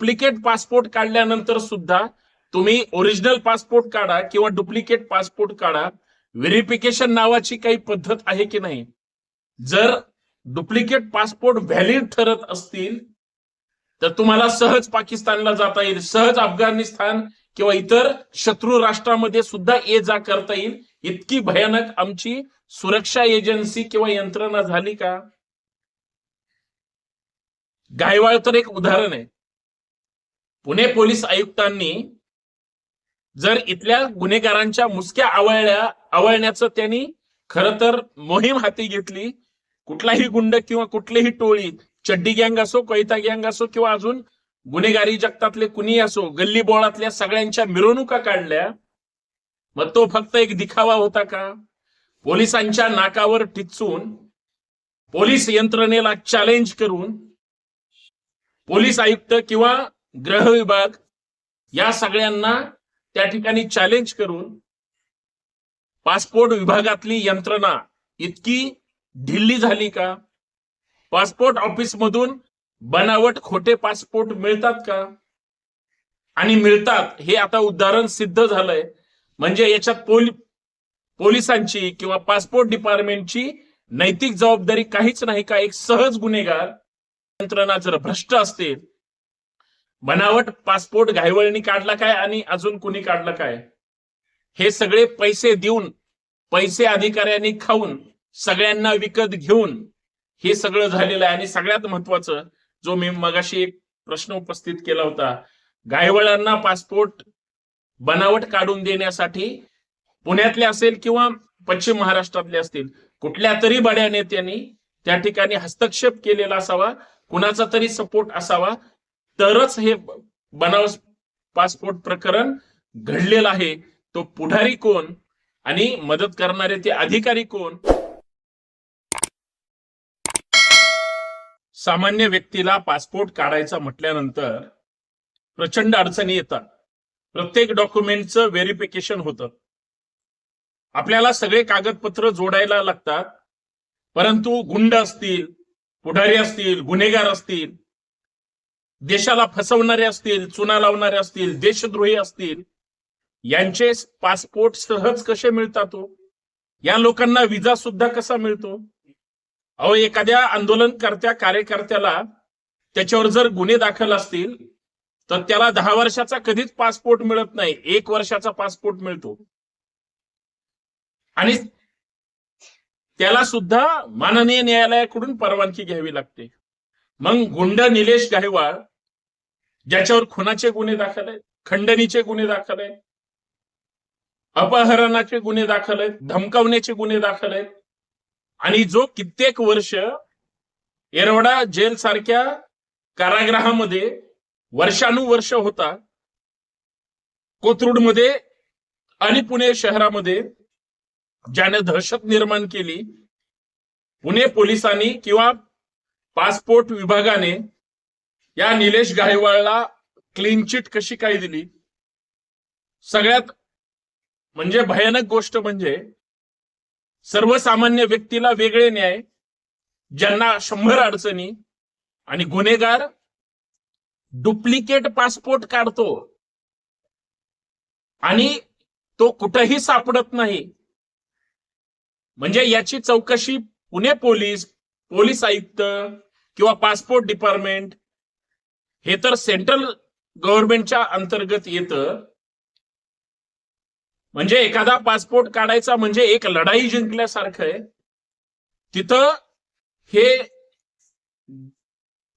Duplicate passport काढल्यानंतर सुद्धा तुम्ही ओरिजिनल पासपोर्ट काढा किंवा डुप्लिकेट पासपोर्ट काढा व्हेरिफिकेशन नावाची काही पद्धत आहे की नाही? जर डुप्लिकेट पासपोर्ट व्हॅलिड ठरत असतील तर तुम्हाला सहज पाकिस्तानला जाता येईल सहज अफगाणिस्तान किंवा इतर शत्रू राष्ट्रामध्ये सुद्धा ये जा करता येईल. इतकी भयानक आमची सुरक्षा एजन्सी किंवा यंत्रणा झाली का? गायवाळ तर एक उदाहरण आहे. पुणे पोलीस आयुक्तांनी जर इथल्या गुन्हेगारांच्या मुसक्या आवळल्या आवळण्याचं त्यांनी खर तर मोहीम हाती घेतली. कुठलाही गुंड किंवा कुठलीही टोळी चड्डी गँग असो कैता गँग असो किंवा अजून गुन्हेगारी जगतातले कुणी असो गल्ली बोळातल्या सगळ्यांच्या मिरवणुका काढल्या मग तो फक्त एक दिखावा होता का? पोलिसांच्या नाकावर टिचून पोलीस यंत्रणेला चॅलेंज करून पोलीस आयुक्त किंवा ग्रह विभाग या सगळ्यांना त्या ठिकाणी चॅलेंज करून पासपोर्ट विभागातली यंत्रणा इतकी ढिल्ली झाली का? पासपोर्ट ऑफिस मधून बनावट खोटे पासपोर्ट मिळतात का? आणि मिळतात हे आता उदाहरण सिद्ध झालंय. म्हणजे याच्यात पोली पोलिसांची किंवा पासपोर्ट डिपार्टमेंटची नैतिक जबाबदारी काहीच नाही का? एक सहज गुन्हेगार यंत्रणा जर भ्रष्ट असतील बनावट पासपोर्ट घायवळणी काढला काय आणि अजून कुणी काढलं काय? हे सगळे पैसे देऊन पैसे अधिकाऱ्यांनी खाऊन सगळ्यांना विकत घेऊन हे सगळं झालेलं आहे. आणि सगळ्यात महत्वाचं जो मी मगाशी एक प्रश्न उपस्थित केला होता गायवळांना पासपोर्ट बनावट काढून देण्यासाठी पुण्यातले असेल किंवा पश्चिम महाराष्ट्रातले असतील कुठल्या तरी बड्या नेत्यांनी त्या ठिकाणी हस्तक्षेप केलेला असावा कुणाचा तरी सपोर्ट असावा तरच हे बनावस पासपोर्ट प्रकरण घडलेलं आहे. तो पुढारी कोण आणि मदत करणारे ते अधिकारी कोण? सामान्य व्यक्तीला पासपोर्ट काढायचा म्हटल्यानंतर प्रचंड अडचणी येतात. प्रत्येक डॉक्युमेंटचं व्हेरिफिकेशन होतं. आपल्याला सगळे कागदपत्र जोडायला लागतात. परंतु गुंड असतील पुढारी असतील गुन्हेगार असतील देशाला फसवणारे असतील चुना लावणारे असतील देशद्रोही असतील यांचे पासपोर्ट सहज कसे मिळतात हो? या लोकांना विजा सुद्धा कसा मिळतो? अहो एखाद्या आंदोलनकर्त्या कार्यकर्त्याला त्याच्यावर जर गुन्हे दाखल असतील तर त्याला दहा वर्षाचा कधीच पासपोर्ट मिळत नाही एक वर्षाचा पासपोर्ट मिळतो. आणि त्याला सुद्धा माननीय न्यायालयाकडून परवानगी घ्यावी लागते. मग गुंड निलेश गायवाड ज्याच्यावर खुनाचे गुन्हे दाखल आहेत खंडणीचे गुन्हे दाखल आहेत अपहरणाचे गुन्हे दाखल आहेत धमकावण्याचे गुन्हे दाखल आहेत. आणि जो कित्येक वर्ष येरवडा जेल सारख्या कारागृहामध्ये वर्षानुवर्ष होता कोथरूडमध्ये आणि पुणे शहरामध्ये ज्याने दहशत निर्माण केली पुणे पोलिसांनी किंवा पासपोर्ट विभागाने या निलेश गायवाळला क्लीन चिट कशी काय दिली? सगळ्यात म्हणजे भयानक गोष्ट म्हणजे सर्वसामान्य व्यक्तीला वेगळे न्याय ज्यांना शंभर अडचणी आणि गुन्हेगार डुप्लिकेट पासपोर्ट काढतो आणि तो कुठंही सापडत नाही. म्हणजे याची चौकशी पुणे पोलीस पोलीस आयुक्त किंवा पासपोर्ट डिपार्टमेंट हे तर सेंट्रल गव्हर्नमेंटच्या अंतर्गत येतं. म्हणजे एखादा पासपोर्ट काढायचा म्हणजे एक लढाई जिंकल्यासारखं आहे. तिथं हे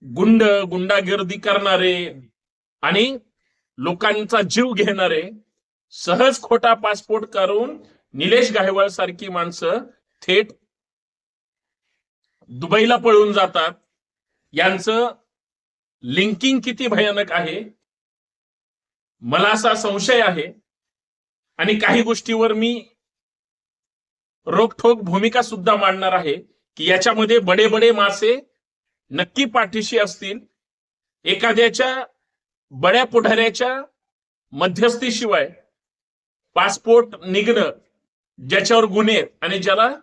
गुंड गुंडागिर्दी करणारे आणि लोकांचा जीव घेणारे सहज खोटा पासपोर्ट करून निलेश गायवाळ सारखी माणसं थेट दुबईला पळून जातात. यांचं लिंकिंग किती भयानक आहे? मला असा संशय आहे. आणि काही गोष्टीवर मी रोखोक भूमिका सुद्धा मांडणार आहे की याच्यामध्ये बडे बडे मासे नक्की पाठीशी असतील. एखाद्याच्या बड्या पुढाऱ्याच्या मध्यस्थीशिवाय पासपोर्ट निघणं ज्याच्यावर गुन्हे आणि ज्याला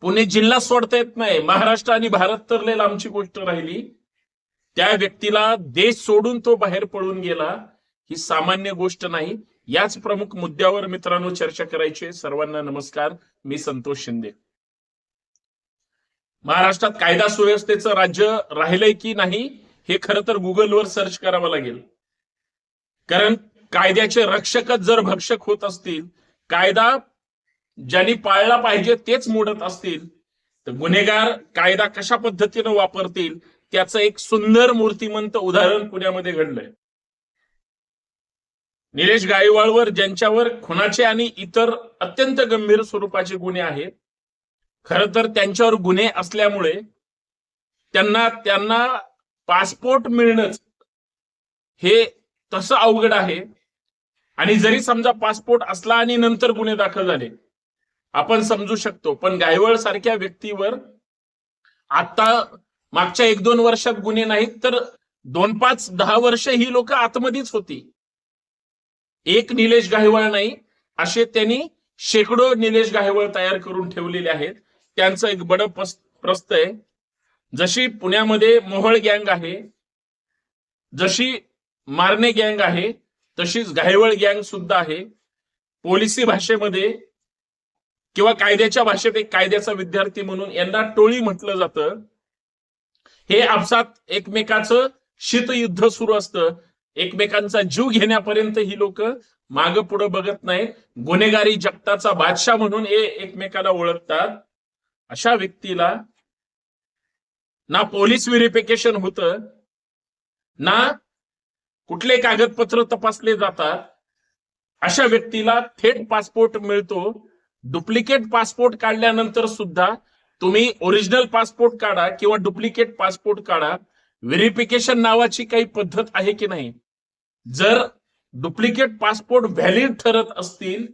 पुणे जिल्हा सोडता येत नाही. महाराष्ट्र आणि भारत तर आमची लांबची गोष्ट राहिली. त्या व्यक्तीला देश सोडून तो बाहेर पळून गेला ही सामान्य गोष्ट नाही. याच प्रमुख मुद्द्यावर मित्रांनो चर्चा करायची. सर्वांना नमस्कार. मी संतोष शिंदे. महाराष्ट्रात कायदा सुव्यवस्थेचं राज्य राहिलंय की नाही हे खरं तर गुगलवर सर्च करावं लागेल. कारण कायद्याचे रक्षकच जर भक्षक होत असतील कायदा ज्यांनी पाळला पाहिजे तेच मोडत असतील तर गुन्हेगार कायदा कशा पद्धतीनं वापरतील त्याचं एक सुंदर मूर्तिमंत उदाहरण पुण्यामध्ये घडलंय. निलेश गायवाळवर ज्यांच्यावर खुनाचे आणि इतर अत्यंत गंभीर स्वरूपाचे गुन्हे आहेत खरं तर त्यांच्यावर गुन्हे असल्यामुळे त्यांना त्यांना पासपोर्ट मिळणंच हे तसं अवघड आहे. आणि जरी समजा पासपोर्ट असला आणि नंतर गुन्हे दाखल झाले आपण समजू शकतो पण गायवळ सारख्या व्यक्तीवर आता मागच्या एक दोन वर्षात गुन्हे नाहीत तर दोन पाच दहा वर्ष ही लोक आतमध्येच होती. एक निलेश गायवळ नाही असे त्यांनी शेकडो निलेश गायवळ तयार करून ठेवलेले आहेत. त्यांचं एक बड प्रस्त आहे. जशी पुण्यामध्ये मोहळ गँग आहे जशी मारणे गँग आहे तशीच घायवळ गँग सुद्धा आहे. पोलिसी भाषेमध्ये किंवा कायद्याच्या भाषेत एक कायद्याचा विद्यार्थी म्हणून यांना टोळी म्हटलं जातं. हे आपसात एकमेकाचं शीतयुद्ध सुरू असतं. एकमेकांचा जीव घेण्यापर्यंत ही लोक माग पुढे बघत नाहीत. गुन्हेगारी जगताचा बादशाह म्हणून हे एकमेकाला ओळखतात. अशा व्यक्तीला ना पोलीस व्हेरिफिकेशन होत ना कुठले कागदपत्र तपासले जातात. अशा व्यक्तीला थेट पासपोर्ट मिळतो. डुप्लिकेट पासपोर्ट काढल्यानंतर सुद्धा तुम्ही ओरिजिनल पासपोर्ट काढा किंवा डुप्लिकेट पासपोर्ट काढा व्हेरिफिकेशन नावाची काही पद्धत आहे की नाही? जर डुप्लिकेट पासपोर्ट व्हॅलिड ठरत असतील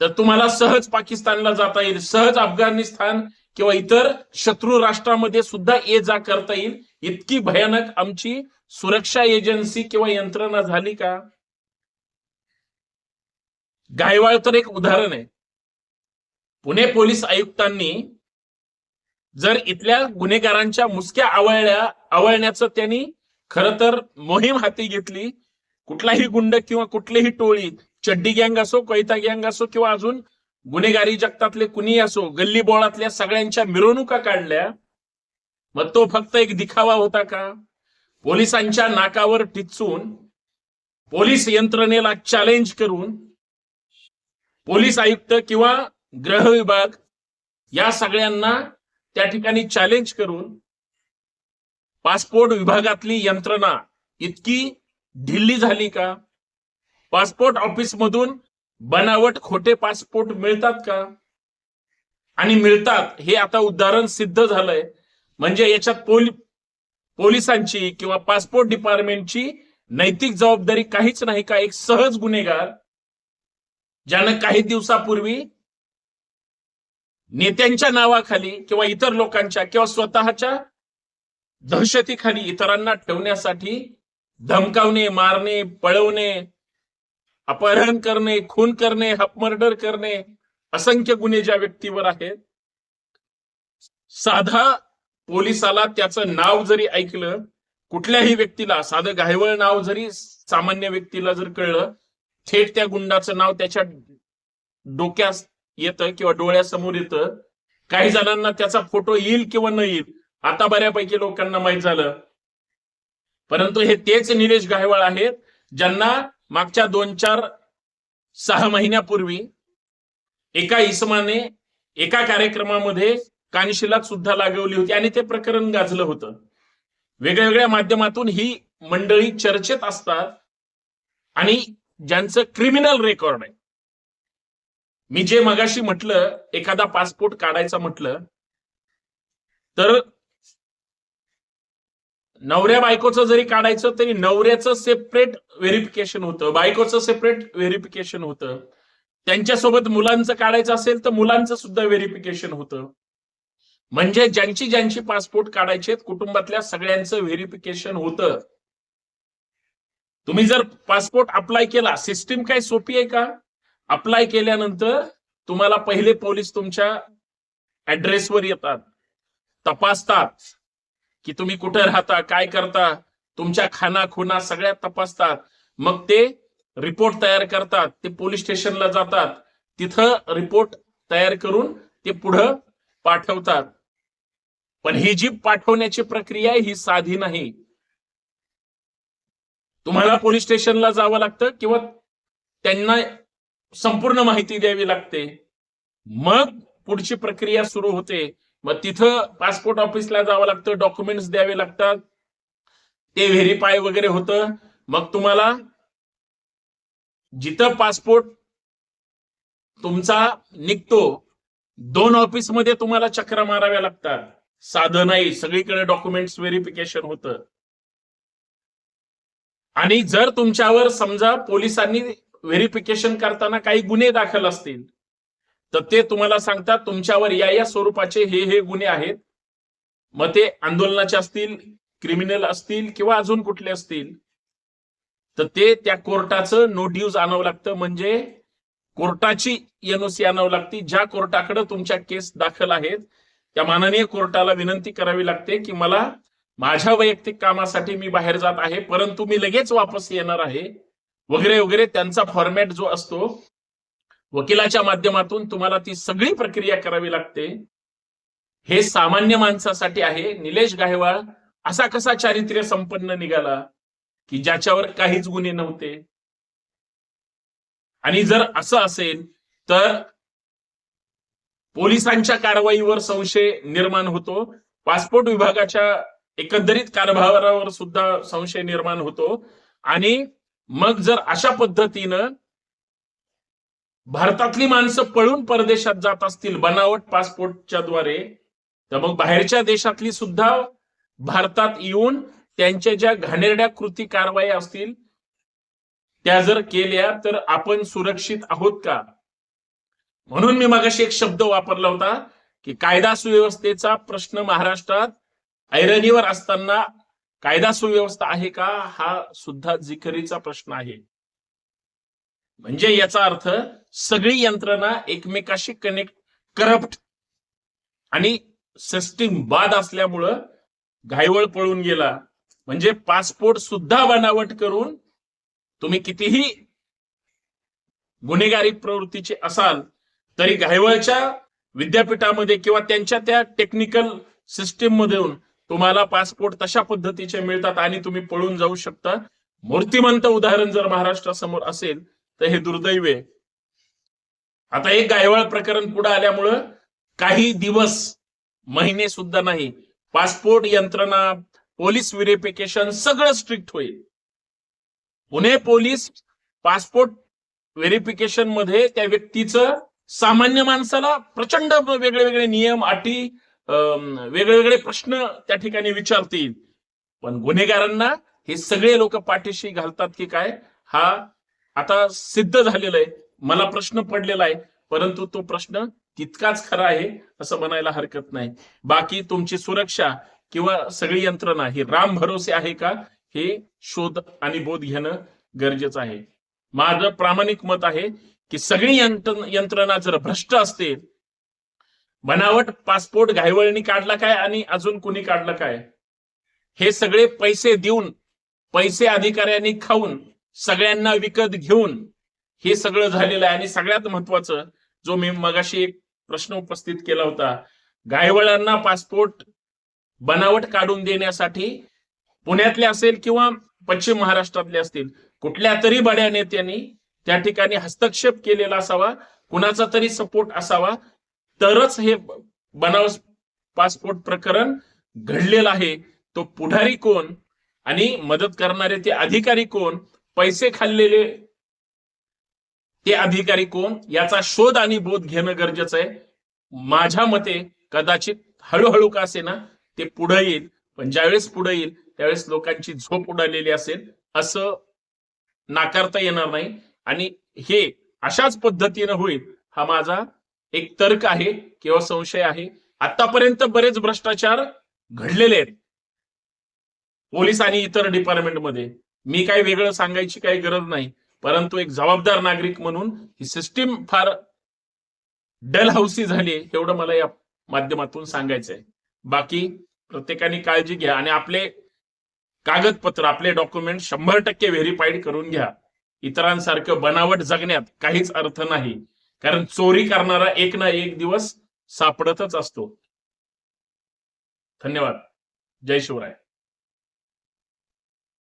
तर तुम्हाला सहज पाकिस्तानला जाता येईल सहज अफगाणिस्तान किंवा इतर शत्रू राष्ट्रामध्ये सुद्धा ये जा करता येईल. इतकी भयानक आमची सुरक्षा एजन्सी किंवा यंत्रणा झाली का? गायवाळ तर एक उदाहरण आहे. पुणे पोलीस आयुक्तांनी जर इथल्या गुन्हेगारांच्या मुसक्या आवळल्या आवळण्याचं त्यांनी खर तर मोहीम हाती घेतली. कुठलाही गुंड किंवा कुठलीही टोळी चड्डी गँग असो कैता गँग असो किंवा अजून गुन्हेगारी जगतातले कुणी असो गल्ली बोळातल्या सगळ्यांच्या मिरवणुका काढल्या मग तो फक्त एक दिखावा होता का? पोलिसांच्या नाकावर टिचून पोलीस यंत्रणेला चॅलेंज करून पोलीस आयुक्त किंवा गृह विभाग या सगळ्यांना त्या ठिकाणी चॅलेंज करून पासपोर्ट विभागातली यंत्रणा इतकी ढिल्ली झाली का? पासपोर्ट ऑफिस मधून बनावट खोटे पासपोर्ट मिळतात का? आणि मिळतात हे आता उदाहरण सिद्ध झालंय. म्हणजे याच्यात पोली पोलिसांची किंवा पासपोर्ट डिपार्टमेंटची नैतिक जबाबदारी काहीच नाही का? एक सहज गुन्हेगार ज्यानं काही दिवसापूर्वी नेत्यांच्या नावाखाली किंवा इतर लोकांच्या किंवा स्वतःच्या दहशतीखाली इतरांना ठेवण्यासाठी धमकावणे मारणे पळवणे अपहरण करणे खून करणे हपमर्डर करणे असंख्य गुन्हे ज्या व्यक्तीवर आहेत. साधा पोलिसाला त्याचं नाव जरी ऐकलं कुठल्याही व्यक्तीला साधं घायवळ नाव जरी सामान्य व्यक्तीला जर कळलं थेट त्या गुंडाचं नाव त्याच्या डोक्यास येतं किंवा डोळ्यासमोर येतं. काही जणांना त्याचा फोटो येईल किंवा न येईल आता बऱ्यापैकी लोकांना माहीत झालं. परंतु हे तेच निलेश गायवाळ आहेत ज्यांना मागच्या दोन चार सहा महिन्यापूर्वी एका इसमाने एका कार्यक्रमामध्ये कानशिलात सुद्धा लागवली होती आणि ते प्रकरण गाजलं होतं. वेगवेगळ्या माध्यमातून ही मंडळी चर्चेत असतात आणि ज्यांचं क्रिमिनल रेकॉर्ड आहे. मी जे मगाशी म्हटलं एखादा पासपोर्ट काढायचा म्हटलं तर नवऱ्या बायकोचं जरी काढायचं तरी नवऱ्याचं सेपरेट व्हेरिफिकेशन होतं. बायकोचं सेपरेट व्हेरिफिकेशन होतं. त्यांच्यासोबत मुलांचं काढायचं असेल तर मुलांचं सुद्धा व्हेरिफिकेशन होतं. म्हणजे ज्यांची ज्यांची पासपोर्ट काढायचे कुटुंबातल्या सगळ्यांचं व्हेरिफिकेशन होतं. तुम्ही जर पासपोर्ट अप्लाय केला सिस्टीम काय सोपी आहे का? अप्लाय केल्यानंतर तुम्हाला पहिले पोलीस तुमच्या ऍड्रेसवर येतात. तपासतात की तुम्ही कुठे राहता काय करता तुमच्या खाना खुना सगळ्या तपासतात. मग ते रिपोर्ट तयार करतात. ते पोलीस स्टेशनला जातात. तिथं रिपोर्ट तयार करून ते पुढं पाठवतात. पण ही जी पाठवण्याची प्रक्रिया आहे ही साधी नाही. तुम्हाला पोलीस स्टेशनला जावं लागतं किंवा त्यांना संपूर्ण माहिती द्यावी लागते. मग पुढची प्रक्रिया सुरू होते. मग तिथं पासपोर्ट ऑफिसला जावं लागतं डॉक्युमेंट्स द्यावे लागतात. ते व्हेरीफाय वगैरे होतं. मग तुम्हाला जिथं पासपोर्ट तुमचा निघतो दोन ऑफिसमध्ये तुम्हाला चक्र माराव्या लागतात. साधं नाही सगळीकडे डॉक्युमेंट्स व्हेरिफिकेशन होतं. आणि जर तुमच्यावर समजा पोलिसांनी व्हेरिफिकेशन करताना काही गुन्हे दाखल असतील तर ते तुम्हाला सांगतात तुमच्यावर या या स्वरूपाचे हे हे गुन्हे आहेत. मग ते आंदोलनाचे असतील क्रिमिनल असतील किंवा अजून कुठले असतील तर ते त्या कोर्टाचं नोटिव्ह आणावं लागतं. म्हणजे कोर्टाची एनओसी आणावं लागते. ज्या कोर्टाकडे तुमच्या केस दाखल आहेत त्या माननीय कोर्टाला विनंती करावी लागते की मला माझ्या वैयक्तिक कामासाठी मी बाहेर जात आहे परंतु मी लगेच वापस येणार आहे. वगैरे वगैरे त्यांचा फॉर्मॅट जो असतो वकिलाच्या माध्यमातून तुम्हाला ती सगळी प्रक्रिया करावी लागते. हे सामान्य माणसासाठी आहे. निलेश गायवाळ असा कसा चारित्र्य संपन्न निघाला की ज्याच्यावर काहीच गुन्हे नव्हते? आणि जर असं असेल तर पोलिसांच्या कारवाईवर संशय निर्माण होतो. पासपोर्ट विभागाच्या एकंदरीत कारभारावर सुद्धा संशय निर्माण होतो. आणि मग जर अशा पद्धतीनं भारतातली माणसं पळून परदेशात जात असतील बनावट पासपोर्टच्या द्वारे तर मग बाहेरच्या देशातली सुद्धा भारतात येऊन त्यांच्या ज्या घाणेरड्या कृती कारवाई असतील त्या जर केल्या तर आपण सुरक्षित आहोत का? म्हणून मी मागाशी एक शब्द वापरला होता की कायदा सुव्यवस्थेचा प्रश्न महाराष्ट्रात ऐरणीवर असताना कायदा सुव्यवस्था आहे का? हा सुद्धा जिकरीचा प्रश्न आहे. म्हणजे याचा अर्थ सगळी यंत्रणा एकमेकाशी कनेक्ट करप्ट आणि सिस्टीम बाद असल्यामुळं घायवळ पळून गेला. म्हणजे पासपोर्ट सुद्धा बनावट करून तुम्ही कितीही गुन्हेगारी प्रवृत्तीचे असाल तरी घायवळच्या विद्यापीठामध्ये किंवा त्यांच्या त्या टेक्निकल सिस्टीम मधून तुम्हाला पासपोर्ट तशा पद्धतीचे मिळतात आणि तुम्ही पळून जाऊ शकता. मूर्तिमंत उदाहरण जर महाराष्ट्रासमोर असेल तर हे दुर्दैव आहे. आता एक गायवाळ प्रकरण पुढे आल्यामुळं काही दिवस महिने सुद्धा नाही पासपोर्ट यंत्रणा पोलीस व्हेरिफिकेशन सगळं स्ट्रिक्ट होईल. पुणे पोलीस पासपोर्ट व्हेरिफिकेशनमध्ये त्या व्यक्तीचं सामान्य माणसाला प्रचंड वेगळे वेगळे नियम अटी अं, प्रश्न त्या ठिकाणी विचारतील. पण गुन्हेगारांना हे सगळे लोक पाठीशी घालतात की काय? हा आता सिद्ध झालेला आहे मला प्रश्न पडलेला आहे. परंतु तो प्रश्न तितकाच खरा आहे असं म्हणायला हरकत नाही. बाकी तुमची सुरक्षा किंवा सगळी यंत्रणा ही राम भरोसे आहे का? हे शोध आणि बोध घेणं गरजेचं आहे. माझं प्रामाणिक मत आहे की सगळी यंत्र यंत्रणा जर भ्रष्ट असते बनावट पासपोर्ट घायवळणी काढला काय आणि अजून कुणी काढलं काय? हे सगळे पैसे देऊन पैसे अधिकाऱ्यांनी खाऊन सगळ्यांना विकत घेऊन हे सगळं झालेलं आहे. आणि सगळ्यात महत्वाचं जो मी मगाशी एक प्रश्न उपस्थित केला होता गायवळांना पासपोर्ट बनावट काढून देण्यासाठी पुण्यातले असेल किंवा पश्चिम महाराष्ट्रातले असतील कुठल्या तरी बड्या नेत्यांनी त्या ठिकाणी हस्तक्षेप केलेला असावा कुणाचा तरी सपोर्ट असावा तरच हे बनावस पासपोर्ट प्रकरण घडलेलं आहे. तो पुढारी कोण आणि मदत करणारे ते अधिकारी कोण पैसे खाल्लेले ते अधिकारी कोण याचा शोध आणि बोध घेणं गरजेचं आहे. माझ्या मते कदाचित हळूहळू का असे ना ते पुढे येईल. पण ज्यावेळेस पुढे येईल त्यावेळेस लोकांची झोप उडालेली असेल असं नाकारता येणार नाही. आणि हे अशाच पद्धतीनं होईल हा माझा एक तर्क आहे किंवा संशय आहे. आतापर्यंत बरेच भ्रष्टाचार घडलेले आहेत. पोलीस आणि इतर डिपार्टमेंटमध्ये मी काही वेगळं सांगायची काही गरज नाही. परंतु एक जबाबदार नागरिक म्हणून ही सिस्टीम फार डल हाऊसी झाली एवढं मला या माध्यमातून सांगायचं आहे बाकी प्रत्येकाने काळजी घ्या आणि आपले कागदपत्र आपले डॉक्युमेंट शंभर टक्के व्हेरीफाईड करून घ्या. इतरांसारखं बनावट जगण्यात काहीच अर्थ नाही. कारण चोरी करणारा एक ना एक दिवस सापडतच असतो. धन्यवाद. जय शिवराय.